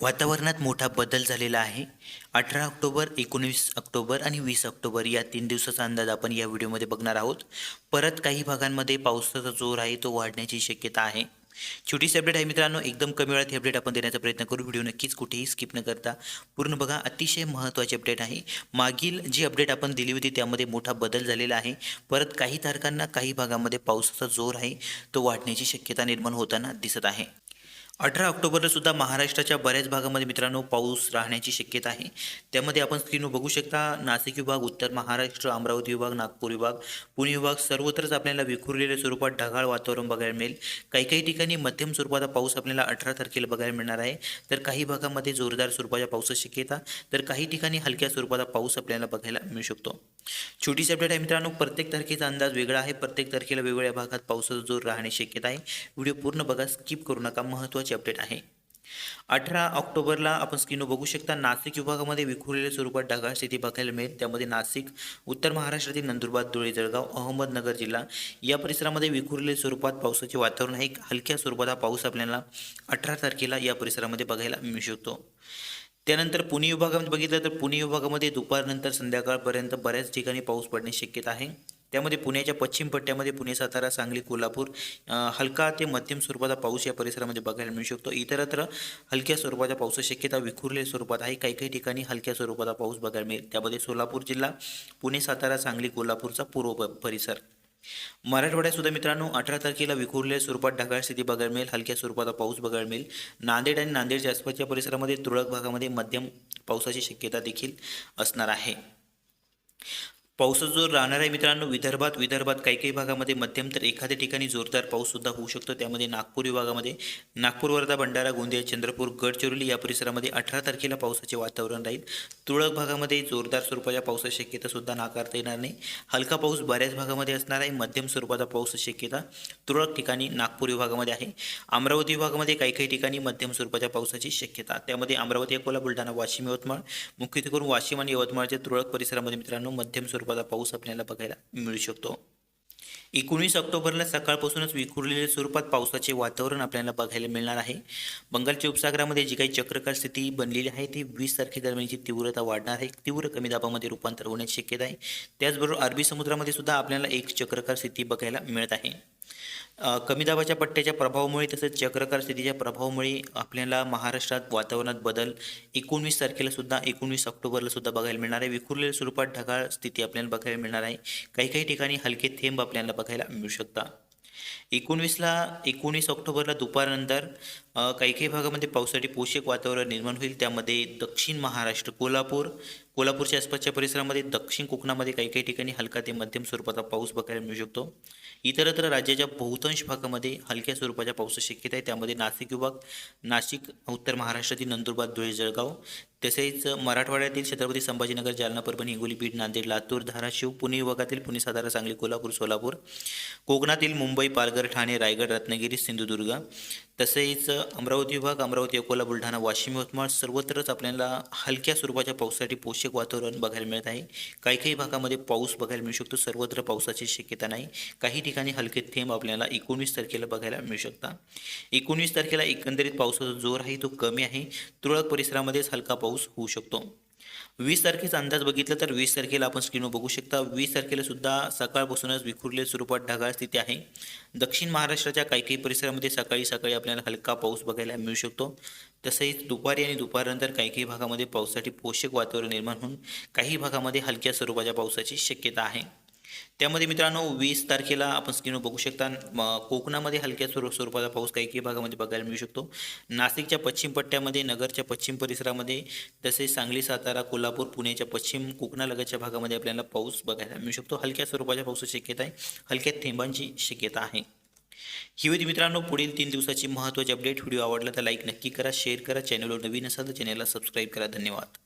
वातावरणात मोठा बदल झालेला आहे. अठरा ऑक्टोबर एकोणवीस ऑक्टोबर आणि वीस ऑक्टोबर या तीन दिवसाचा अंदाज आपण या व्हिडिओमध्ये बघणार आहोत. परत काही भागांमध्ये पावसाचा जोर आहे तो वाढण्याची शक्यता आहे. छोटीशी अपडेट आहे मित्रांनो एकदम कमी वेळात ही अपडेट आपण देण्याचा प्रयत्न करू. व्हिडिओ नक्कीच कुठेही स्किप न करता पूर्ण बघा. अतिशय महत्त्वाची अपडेट आहे. मागील जी अपडेट आपण दिली होती त्यामध्ये मोठा बदल झालेला आहे. परत काही तारखांना काही भागामध्ये पावसाचा जोर आहे तो वाढण्याची शक्यता निर्माण होताना दिसत आहे. अठरा ऑक्टोबरला सुद्धा महाराष्ट्राच्या बऱ्याच भागामध्ये मित्रांनो पाऊस राहण्याची शक्यता आहे. त्यामध्ये आपण स्क्रीनवर बघू शकता नाशिक विभाग उत्तर महाराष्ट्र अमरावती विभाग नागपूर विभाग पुणे विभाग सर्वत्रच आपल्याला विखुरलेल्या स्वरूपात ढगाळ वातावरण बघायला मिळेल. काही काही ठिकाणी मध्यम स्वरूपाचा पाऊस आपल्याला अठरा तारखेला बघायला मिळणार आहे. तर काही भागामध्ये जोरदार स्वरूपाच्या पावसाची शक्यता तर काही ठिकाणी हलक्या स्वरूपाचा पाऊस आपल्याला बघायला मिळू शकतो. छोटीशी अपडेट आहे मित्रांनो प्रत्येक तारखेचा अंदाज वेगळा आहे. प्रत्येक तारखेला वेगवेगळ्या भागात पावसाचा जोर राहण्याची शक्यता आहे. व्हिडिओ पूर्ण बघा स्किप करू नका. महत्त्वाची अपडेट आहे. अठरा ऑक्टोबरला आपण स्क्रीनवर बघू शकता नाशिक विभागामध्ये विखुरलेल्या स्वरूपात ढगाळ स्थिती बघायला मिळेल. त्यामध्ये नाशिक उत्तर महाराष्ट्रातील नंदुरबार धुळे जळगाव अहमदनगर जिल्हा या परिसरामध्ये विखुरलेल्या स्वरूपात पावसाचे वातावरण आहे. एक हलक्या हा पाऊस आपल्याला अठरा तारखेला या परिसरामध्ये बघायला मिळू शकतो. त्यानंतर पुणे विभागामध्ये बघितलं तर पुणे विभागामध्ये दुपारनंतर संध्याकाळपर्यंत बऱ्याच ठिकाणी पाऊस पडण्याची शक्यता आहे. त्यामध्ये पुण्याच्या पश्चिम पट्ट्यामध्ये पुणे सातारा सांगली कोल्हापूर हलका ते मध्यम स्वरूपाचा पाऊस या परिसरामध्ये बघायला मिळू शकतो. इतरत्र हलक्या स्वरूपाच्या पावसाची शक्यता विखुरलेल्या स्वरूपात आहे. काही काही ठिकाणी हलक्या स्वरूपाचा पाऊस बघायला मिळेल. त्यामध्ये सोलापूर जिल्हा पुणे सातारा सांगली कोल्हापूरचा पूर्व परिसर. मराठवाड्यात सुद्धा मित्रांनो अठरा तारखेला विखुरलेल्या स्वरूपात ढगाळ स्थिती बघायला मिळेल. हलक्या स्वरूपाचा पाऊस बघायला मिळेल. नांदेड आणि नांदेडच्या आसपासच्या परिसरामध्ये तुरळक भागामध्ये मध्यम पावसाची शक्यता देखील असणार आहे. पावसाचा जोर राहणार आहे मित्रांनो विदर्भात विदर्भात काही काही भागामध्ये मध्यम तर एखाद्या ठिकाणी जोरदार पाऊससुद्धा होऊ शकतो. त्यामध्ये नागपूर विभागामध्ये नागपूर वर्धा भंडारा गोंदिया चंद्रपूर गडचिरोली या परिसरामध्ये अठरा तारखेला पावसाचे वातावरण राहील. तुरळक भागामध्ये जोरदार स्वरूपाच्या पावसाची शक्यतासुद्धा नाकारता येणार नाही. हलका पाऊस बऱ्याच भागामध्ये असणार आहे मध्यम स्वरूपाचा पाऊस शक्यता तुरळक ठिकाणी नागपूर विभागामध्ये आहे. अमरावती विभागामध्ये काही काही ठिकाणी मध्यम स्वरूपाच्या पावसाची शक्यता. त्यामध्ये अमरावती अकोला बुलढाणा वाशिम यवतमाळ मुख्यत्वे करून वाशिम आणि यवतमाळच्या तुरळक परिसरामध्ये मित्रांनो मध्यम स्वरूपाचा पाऊस आपल्याला बघायला मिळू शकतो. एकोणीस ऑक्टोबरला सकाळपासूनच विखुरलेल्या स्वरूपात पावसाचे वातावरण आपल्याला बघायला मिळणार आहे. बंगालच्या उपसागरामध्ये जी काही चक्रकार स्थिती बनलेली आहे ती वीस तारखेदरम्यानची तीव्रता वाढणार आहे. तीव्र कमी दाबामध्ये रूपांतर होण्याची शक्यता आहे. त्याचबरोबर अरबी समुद्रामध्ये सुद्धा आपल्याला एक चक्रकार स्थिती बघायला मिळत आहे. कमी दाबाच्या पट्ट्याच्या प्रभावामुळे तसेच चक्रकार स्थितीच्या प्रभावामुळे आपल्याला महाराष्ट्रात वातावरणात बदल एकोणवीस तारखेला सुद्धा एकोणवीस ऑक्टोबरला सुद्धा बघायला मिळणार आहे. विखुरलेल्या स्वरूपात ढगाळ स्थिती आपल्याला बघायला मिळणार आहे. काही काही ठिकाणी हलके थेंब आपल्याला बघायला मिळू शकतात. एकोणवीसला एकोणीस ऑक्टोबरला दुपारनंतर काही काही भागामध्ये पावसासाठी पोषक वातावरण निर्माण होईल. त्यामध्ये दक्षिण महाराष्ट्र कोल्हापूर कोल्हापूरच्या आसपासच्या परिसरामध्ये दक्षिण कोकणामध्ये काही काही ठिकाणी हलका ते मध्यम स्वरूपाचा पाऊस बघायला मिळू शकतो. इतरत्र राज्याच्या बहुतांश भागामध्ये हलक्या स्वरूपाच्या पावसाची शक्यता आहे. त्यामध्ये नाशिक विभाग नाशिक उत्तर महाराष्ट्रातील नंदुरबार धुळे जळगाव तसेच मराठवाड्यातील छत्रपती संभाजीनगर जालना परभणी हिंगोली बीड नांदेड लातूर धाराशिव पुणे विभागातील पुणे सातारा सांगली कोल्हापूर सोलापूर कोकणातील मुंबई पालघर ठाणे रायगड रत्नागिरी सिंधुदुर्ग तसेच अमरावती विभाग अमरावती अकोला बुलढाणा वाशिम यवतमाळ सर्वत्रच आपल्याला हलक्या स्वरूपाच्या पावसासाठी पोषक वातावरण बघायला मिळत आहे. काही काही भागामध्ये पाऊस बघायला मिळू शकतो. सर्वत्र पावसाची शक्यता नाही. काही ठिकाणी हलके थेंब आपल्याला एकोणवीस तारखेला बघायला मिळू शकतात. एकोणवीस तारखेला एकंदरीत पावसाचा जोर आहे तो कमी आहे. तुरळक परिसरामध्येच हलका पाऊस होऊ शकतो. वीस तारखेचा अंदाज बघितला तर वीस तारखेला आपण स्क्रीनवर बघू शकता. वीस तारखेला सुद्धा सकाळपासूनच विखुरले स्वरूपात ढगाळ स्थिती आहे. दक्षिण महाराष्ट्राच्या काही काही परिसरामध्ये सकाळी सकाळी आपल्याला हलका पाऊस बघायला मिळू शकतो. तसेच दुपारी आणि दुपारनंतर काही काही भागामध्ये पावसासाठी पोषक वातावरण निर्माण होऊन काही भागामध्ये हलक्या स्वरूपाच्या पावसाची शक्यता आहे. त्यामध्ये मित्रांनो वीस तारखेला आपण स्क्रीनवर बघू शकता कोकणामध्ये हलक्या स्वरूप स्वरूपाचा पाऊस काही काही भागामध्ये बघायला मिळू शकतो. नाशिकच्या पश्चिम पट्ट्यामध्ये नगरच्या पश्चिम परिसरामध्ये तसेच सांगली सातारा कोल्हापूर पुण्याच्या पश्चिम कोकणालगतच्या भागामध्ये आपल्याला पाऊस बघायला मिळू शकतो. हलक्या स्वरूपाच्या पावसाची शक्यता आहे हलक्या थेंबांची शक्यता आहे. ही होती मित्रांनो पुढील तीन दिवसाची महत्त्वाची अपडेट व्हिडिओ आवडला तर लाईक नक्की करा शेअर करा चॅनलवर नवीन असाल तर चॅनलला सबस्क्राईब करा. धन्यवाद.